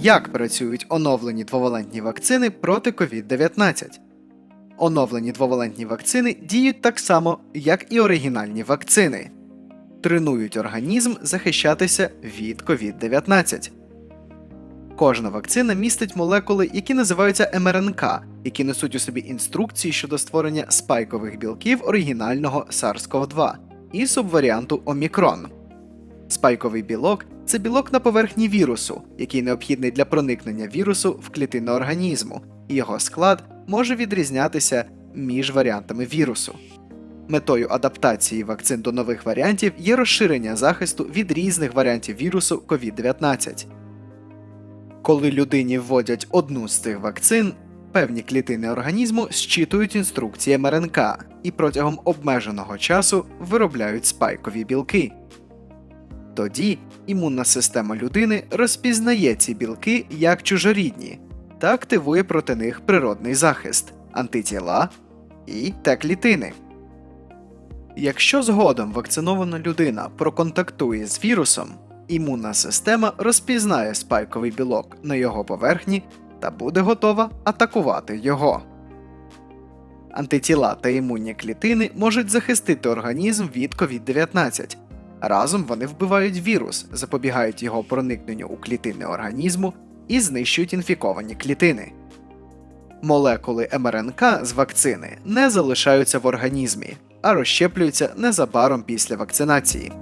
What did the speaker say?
Як працюють оновлені двовалентні вакцини проти COVID-19? Оновлені двовалентні вакцини діють так само, як і оригінальні вакцини. Тренують організм захищатися від COVID-19. Кожна вакцина містить молекули, які називаються МРНК, які несуть у собі інструкції щодо створення спайкових білків оригінального SARS-CoV-2 і субваріанту Омікрон. Спайковий білок це білок на поверхні вірусу, який необхідний для проникнення вірусу в клітини організму, і його склад може відрізнятися між варіантами вірусу. Метою адаптації вакцин до нових варіантів є розширення захисту від різних варіантів вірусу COVID-19. Коли людині вводять одну з цих вакцин, певні клітини організму зчитують інструкції МРНК і протягом обмеженого часу виробляють спайкові білки. Тоді імунна система людини розпізнає ці білки як чужорідні та активує проти них природний захист, антитіла і Т-клітини. Якщо згодом вакцинована людина проконтактує з вірусом, імунна система розпізнає спайковий білок на його поверхні та буде готова атакувати його. Антитіла та імунні клітини можуть захистити організм від COVID-19. Разом вони вбивають вірус, запобігають його проникненню у клітини організму і знищують інфіковані клітини. Молекули МРНК з вакцини не залишаються в організмі, а розщеплюються незабаром після вакцинації.